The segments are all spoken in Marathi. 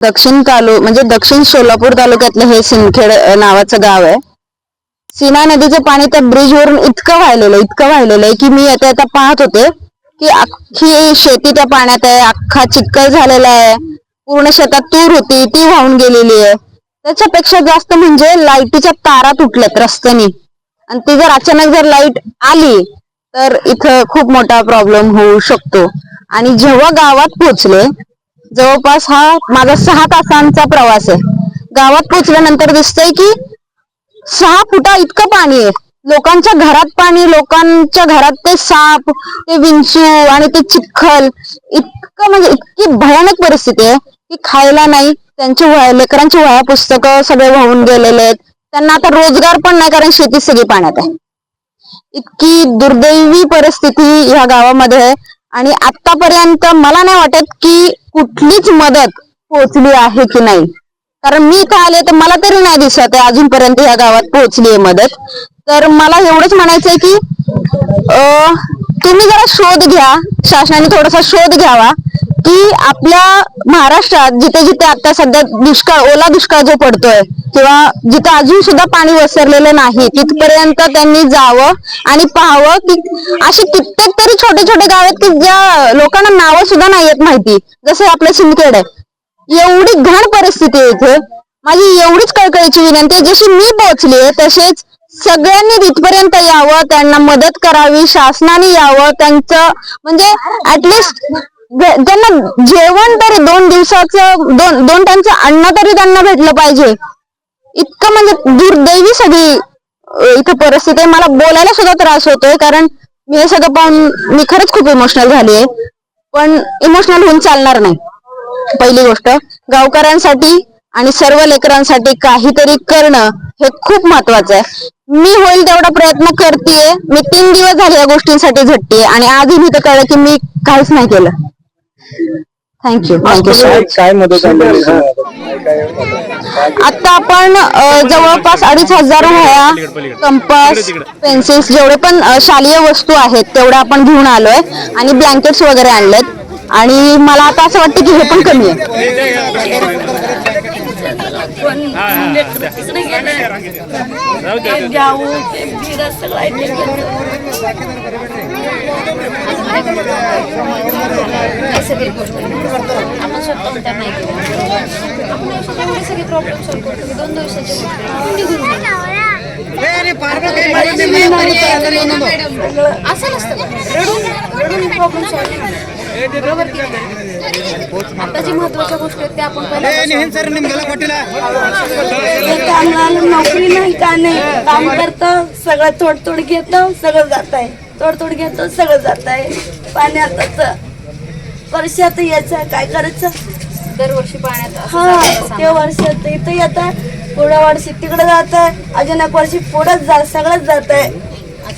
दक्षिण तालु म्हणजे दक्षिण सोलापूर तालुक्यातलं हे सिंदखेड नावाचं गाव आहे. सीना नदीचं पाणी त्या ब्रिज वरून इतकं वाहिलेलं आहे, इतकं वाहिलेलं आहे की मी आता आता पाहत होते की अख्खी शेती त्या पाण्यात आहे अख्खा चिखल झालेला आहे पूर्ण शेतात तूर होती ती वाहून गेलेली आहे. त्याच्यापेक्षा जास्त म्हणजे लाईटीच्या तारा तुटल्यात रस्त्यानी. आणि ती जर अचानक जर लाइट आली तर इथं खूप मोठा प्रॉब्लेम होऊ शकतो. आणि जेव्हा गावात पोहोचले जवळपास हा माझा सहा तासांचा प्रवास आहे. गावात पोहोचल्यानंतर दिसतंय की सहा फुटा इतकं पाणी आहे. लोकांच्या घरात पाणी लोकांच्या घरात ते साप ते विंचू आणि ते चिखल इतकं म्हणजे इतकी भयानक परिस्थिती आहे की खायला नाही. त्यांची लेकरांचे लेकरांची वह्या पुस्तकं सगळे वाहून गेलेले आहेत. त्यांना आता रोजगार पण नाही कारण शेती सगळी पाण्यात आहे. इतकी दुर्दैवी परिस्थिती ह्या गावामध्ये आहे. आणि आतापर्यंत मला नाही वाटत की कुठलीच मदत पोहोचली आहे की नाही. कारण मी इथं आले तर मला तरी नाही दिसत आहे अजूनपर्यंत ह्या गावात पोहोचली आहे मदत. तर मला एवढंच म्हणायचंय की तुम्ही जरा शोध घ्या शासनाने थोडासा शोध घ्यावा. की आपल्या महाराष्ट्रात जिथे जिथे आता सध्या दुष्काळ ओला दुष्काळ जो पडतोय किंवा जिथं अजून सुद्धा पाणी वसरलेलं नाही तिथपर्यंत त्यांनी जावं आणि पाहावं की अशी कित्येक तरी छोटे छोटे गाव आहेत की ज्या लोकांना नावं सुद्धा नाही आहेत माहिती. जसं आपलं सिंदखेड आहे. एवढी घाण परिस्थिती आहे इथे. माझी एवढीच कळकळीची विनंती आहे जशी मी पोहोचली तसेच सगळ्यांनी तिथपर्यंत यावं त्यांना मदत करावी शासनाने यावं त्यांचं म्हणजे ऍटलिस्ट त्यांना जेवण तरी दोन दिवसाचं दोन दोन टाइमचं अन्न तरी त्यांना भेटलं पाहिजे. इतकं म्हणजे दुर्दैवी सगळी इथं परिस्थिती आहे. मला बोलायला सुद्धा त्रास होतोय कारण मी हे सगळं पाहून मी खरंच खूप इमोशनल झाली आहे. पण इमोशनल होऊन चालणार नाही. पहिली गोष्ट गावकऱ्यांसाठी आणि सर्व लेकरांसाठी काहीतरी करणं हे खूप महत्वाचं आहे. मी होईल तेवढा प्रयत्न करतेय. मी तीन दिवस झाले या गोष्टींसाठी झटते आणि आधी मी तर कळलं की मी काहीच नाही केलं. थँक्यू थँक्यू सो मच काय मदत? आता आपण अ, जवळपास अडीच हजार वह्या कंपास पेन्सिल्स जेवढे पण अ, शालेय वस्तू आहेत तेवढ्या आपण घेऊन आलोय. आणि ब्लँकेट्स वगैरे आणलेत. आणि मला आता असं वाटतं की हे पण कमी आहे. जाऊ ते बिरा सगळं आहे. ते आपण नाही आपण सगळे प्रॉब्लेम सॉल्व्ह करतो दोन दिवसाचे निघून असं नसतं रडून रडून प्रॉब्लेम सॉल्व्ह बरोबर आता जी महत्त्वाच्या गोष्टी आहेत त्या आपण नोकरी नाही का नाही? काम करतं सगळं थोड थोड घेतं सगळं जात आहे थोड घेतं सगळं जात आहे पाण्यातच. वर्षात यायचं काय करायचं? दरवर्षी पाण्यात असं हा ते. वर्षात इथं येत आहे पुढं वर्षी तिकडे जात आहे अजून एक वर्षी पुढंच जात सगळंच जात आहे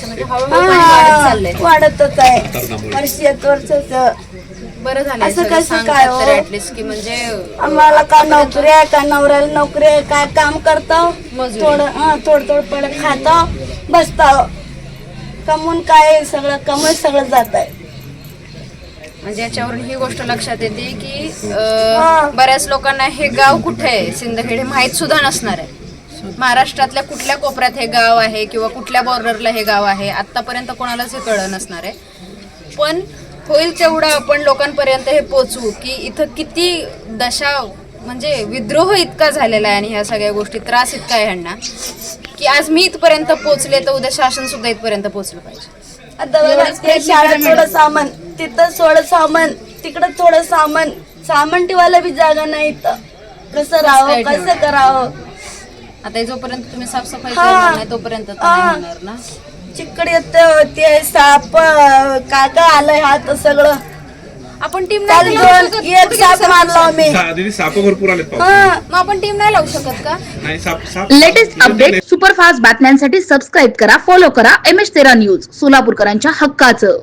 म्हणजे वाढतच आहे. वर्षात वर्षाचं. बरं झालं असं कसं काय हो? की म्हणजे आम्हाला का नोकरी आहे का नवऱ्याला नोकरी आहे काय काम करतो. थोडं हा थोडं थोडं पडत खातो बसतो. कमवून काय सगळं कमवून सगळं जात आहे. म्हणजे याच्यावरून ही गोष्ट लक्षात येते की. अं, बऱ्याच लोकांना हे गाव कुठे आहे? सिंदखेड हे माहीत सुद्धा नसणार आहे. महाराष्ट्रातल्या कुठल्या कोपऱ्यात हे गाव आहे किंवा कुठल्या बॉर्डरला हे गाव आहे आतापर्यंत कोणालाच हे कळलं नसणार आहे. पण होईल तेवढं आपण लोकांपर्यंत हे पोचवू की इथं किती दशा म्हणजे विद्रोह इतका झालेला आहे आणि ह्या सगळ्या गोष्टी त्रास इतका आहे ह्यांना. की आज मी इथपर्यंत पोचले तर उद्या शासन सुद्धा इथपर्यंत पोचलं पाहिजे. आता शाळेत थोडं सामान तिथं थोडं सामान तिकडं थोडं सामान. सामान ठेवायला बी जागा नाही इथं. कसं राहावं कसं करावं? आता हे जोपर्यंत तुम्ही साफसफाई हा. करणार नाही तोपर्यंत तर हा. नाही होणार ना. चिकड येत ते साप काका आलंय हात सगळं. आपण टीम नाही लावू शकत. एक कुठे साप गेलं मारला मी सा- दीदी साप भरपूर आलेत पाऊस हा मग आपण टीम नाही लावू शकत का? नाही साप साप लेटेस्ट अपडेट सुपरफास्ट बातम्यांसाठी सबस्क्राईब करा फॉलो करा एम एच तेरा न्यूज सोलापूरकरांच्या हक्काचं.